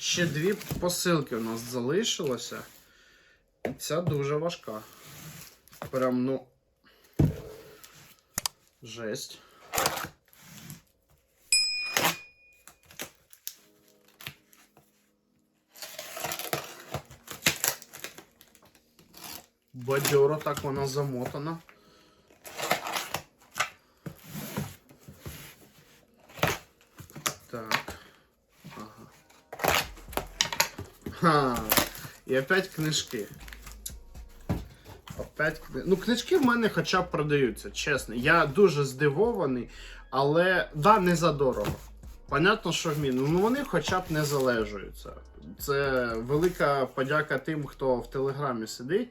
Ще дві посилки у нас залишилося. І ця дуже важка. Прям, ну. Жесть. Бадьоро так вона замотана. Так. Ха. І опять книжки. Опять. Ну, книжки в мене хоча б продаються, чесно. Я дуже здивований, але да, не задорого. Понятно, що в міну. Ну вони хоча б не залежуються. Це велика подяка тим, хто в Телеграмі сидить,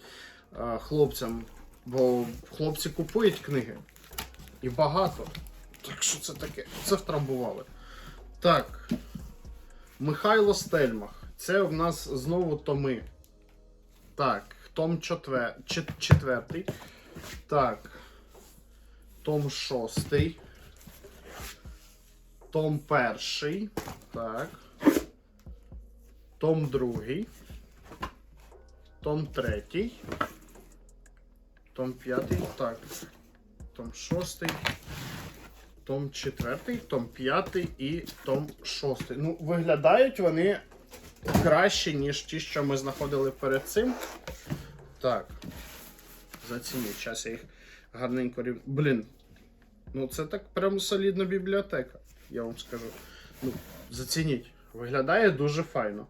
е, хлопцям, бо хлопці купують книги. І багато. Так що це таке? Це втрамбували. Так. Михайло Стельмах. Це в нас знову томи. Так, том четвер... чет- четвертий. Так. Том шостий. Том перший. Так. Том другий. Том третій. Том п'ятий. Так. Том шостий. Том четвертий, том п'ятий і том шостий. Ну, виглядають вони краще, ніж ті, що ми знаходили перед цим. Так. Зацініть. Зараз я їх гарненько рів... Блін. Ну це так прям солідна бібліотека, я вам скажу. Ну, зацініть. Виглядає дуже файно.